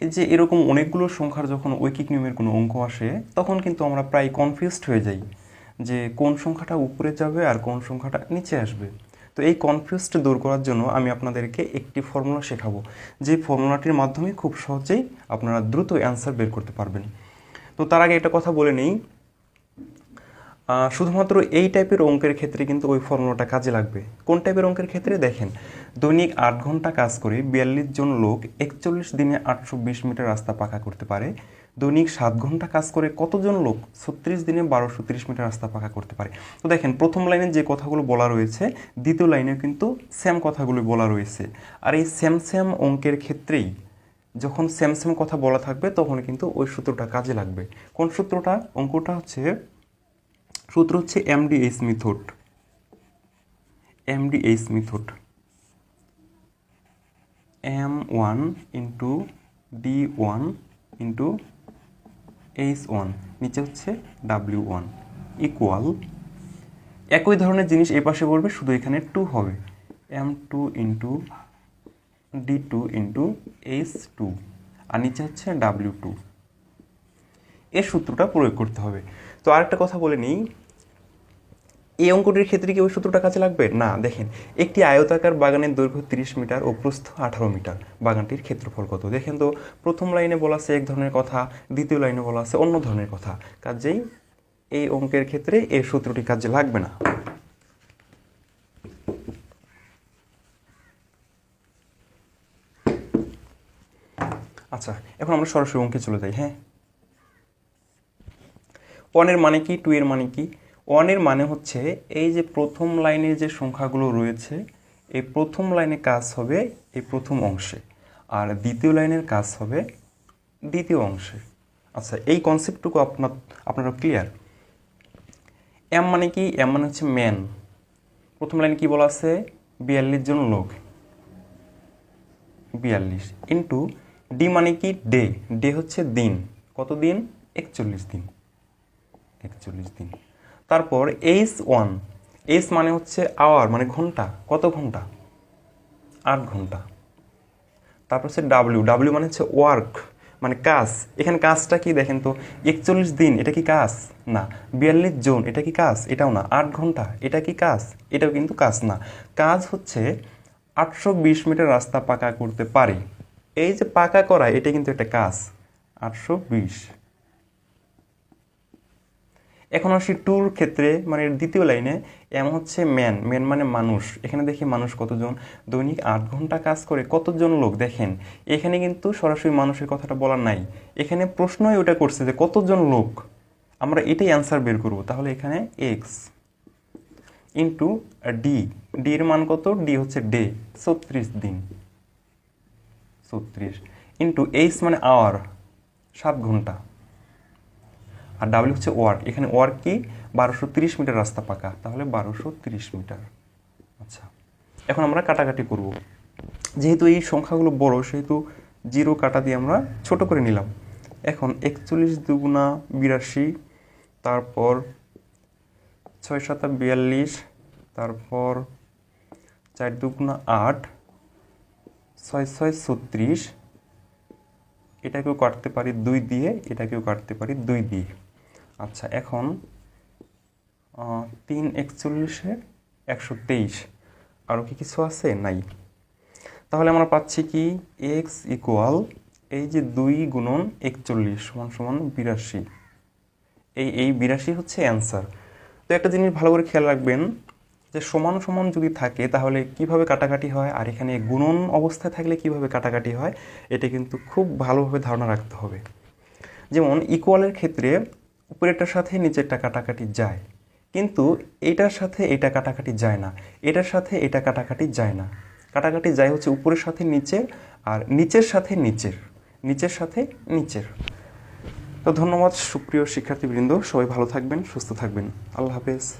যে এরকম অনেকগুলো সংখ্যার যখন ঐকিক নিয়মের কোনো অঙ্ক আসে, তখন কিন্তু আমরা প্রায় কনফিউজড হয়ে যাই যে কোন সংখ্যাটা উপরে যাবে আর কোন সংখ্যাটা নিচে আসবে। তো এই কনফিউজড দূর করার জন্য আমি আপনাদেরকে একটি ফর্মুলা শেখাবো। যে ফর্মুলাটির মাধ্যমে খুব সহজেই আপনারা দ্রুত অ্যান্সার বের করতে পারবেন। তো তার আগে একটা কথা বলে নেই শুধুমাত্র এই টাইপের অঙ্কের ক্ষেত্রে কিন্তু ওই ফর্মুলাটা কাজে লাগবে। কোন টাইপের অঙ্কের ক্ষেত্রে? দেখেন, দৈনিক আট ঘণ্টা কাজ করে বিয়াল্লিশ জন লোক একচল্লিশ দিনে আটশো বিশ মিটার রাস্তা পাকা করতে পারে। দৈনিক সাত ঘণ্টা কাজ করে কতজন লোক? ছত্রিশ দিনে বারোশো তিরিশ মিটার রাস্তা পাকা করতে পারে। তো দেখেন, প্রথম লাইনে যে কথাগুলো বলা রয়েছে, দ্বিতীয় লাইনে কিন্তু সেম কথাগুলো বলা রয়েছে। আর এই সেম সেম অঙ্কের ক্ষেত্রেই যখন সেম সেম কথা বলা থাকবে, তখন কিন্তু ওই সূত্রটা কাজে লাগবে। কোন সূত্রটা? অঙ্কটা হচ্ছে সূত্র হচ্ছে MDH method MDH method M one into D one into H one নিচে হচ্ছে ডাব্লিউ ওয়ান ইকুয়াল একই ধরনের জিনিস এই পাশে বলবে, শুধু এখানে টু হবে। M two into D two into H two আর নিচে হচ্ছে ডাব্লিউ টু এর সূত্রটা প্রয়োগ করতে হবে। তো আরেকটা কথা বলে নিই এই অঙ্কটির ক্ষেত্রে কি ওই সূত্রটা কাজে লাগবে? না, দেখেন, একটি আয়তাকার বাগানের দৈর্ঘ্য তিরিশ মিটার ও প্রস্থ আঠারো মিটার। বাগানটির ক্ষেত্রফল কত? দেখেন তো, প্রথম লাইনে বলা আছে এক ধরনের কথা, দ্বিতীয় লাইনে বলা আছে অন্য ধরনের কথা। কাজেই এই অঙ্কের ক্ষেত্রে এই সূত্রটি কাজে লাগবে না। আচ্ছা এখন আমরা সরাসরি অঙ্কে চলে যাই হ্যাঁ? ওয়ানের মানে কি? টু এর মানে কি? ওয়ানের মানে হচ্ছে এই যে প্রথম লাইনের যে সংখ্যাগুলো রয়েছে, এই প্রথম লাইনে কাজ হবে এই প্রথম অংশে আর দ্বিতীয় লাইনের কাজ হবে দ্বিতীয় অংশে। আচ্ছা এই কনসেপ্টটুকু আপনার, আপনারা ক্লিয়ার এম মানে কি? এম মানে হচ্ছে ম্যান প্রথম লাইনে কি বলা আছে? বিয়াল্লিশ জন লোক। বিয়াল্লিশ ইন্টু ডি মানে কি? ডে ডে হচ্ছে দিন। কত দিন? একচল্লিশ দিন। একচল্লিশ দিন। তারপর এইচ ওয়ান এইচ মানে হচ্ছে আওয়ার মানে ঘণ্টা। কত ঘণ্টা? আট ঘণ্টা। তারপর হচ্ছে ডাব্লিউ ডাব্লিউ মানে হচ্ছে ওয়ার্ক মানে কাজ। এখানে কাজটা কি দেখেন তো, একচল্লিশ দিন, এটা কি কাজ? না। বিয়াল্লিশ জন, এটা কি কাজ? এটাও না। আট ঘণ্টা, এটা কি কাজ? এটাও কিন্তু কাজ না। কাজ হচ্ছে আটশো বিশ মিটার রাস্তা পাকা করতে পারে। এই যে পাকা করা, এটা কিন্তু একটা কাজ। আটশো বিশ। এখন আসি টুর ক্ষেত্রে মানে দ্বিতীয় লাইনে এম হচ্ছে ম্যান ম্যান মানে মানুষ। এখানে দেখি মানুষ কতজন, দৈনিক আট ঘণ্টা কাজ করে, কতজন লোক? দেখেন, এখানে কিন্তু সরাসরি মানুষের কথাটা বলার নাই। এখানে প্রশ্নই ওটা করছে যে কতজন লোক? আমরা এটাই অ্যান্সার বের করব। তাহলে এখানে এক্স ইন্টু ডি ডি এর মান কত? ডি হচ্ছে ডে ছত্রিশ দিন। ছত্রিশ ইন্টু এইস মানে আওয়ার সাত ঘণ্টা। আর ডাব্লিউ হচ্ছে ওয়ার্ক এখানে ওয়ার্ক কি? বারোশো তিরিশ মিটার রাস্তা পাকা। তাহলে বারোশো তিরিশ মিটার। আচ্ছা। এখন আমরা কাটাকাটি করব। যেহেতু এই সংখ্যাগুলো বড়, সেহেতু জিরো কাটা দিয়ে আমরা ছোট করে নিলাম। এখন একচল্লিশ দুগুণা বিরাশি, তারপর ছয় সাতা বিয়াল্লিশ, তারপর চার দুগুণা আট, ছয় ছয় ছত্রিশ। এটাকেও কাটতে পারি দুই দিয়ে, এটাকেও কাটতে পারি দুই দিয়ে। আচ্ছা এখন তিন একচল্লিশে একশো তেইশ। আরও কি কিছু আছে? নাই। তাহলে আমরা পাচ্ছি কি? এক্স ইকুয়াল এই যে দুই গুণন একচল্লিশ সমান সমান বিরাশি। এই এই বিরাশি হচ্ছে অ্যান্সার তো একটা জিনিস ভালো করে খেয়াল রাখবেন, যে সমান সমান যদি থাকে, তাহলে কীভাবে কাটাকাটি হয়? আর এখানে গুণন অবস্থায় থাকলে কীভাবে কাটাকাটি হয়? এটা কিন্তু খুব ভালোভাবে ধারণা রাখতে হবে। যেমন ইকুয়ালের ক্ষেত্রে উপরেরটার সাথে নিচেরটা কাটাকাটি যায়। কিন্তু এটার সাথে এটা কাটাকাটি যায় না। এটার সাথে এটা কাটাকাটি যায় না। কাটাকাটি যায় হচ্ছে উপরের সাথে নিচের আর নিচের সাথে নিচের। নিচের সাথে নিচের। তো ধন্যবাদ, সুপ্রিয় শিক্ষার্থীবৃন্দ। সবাই ভালো থাকবেন, সুস্থ থাকবেন। আল্লাহ হাফেজ।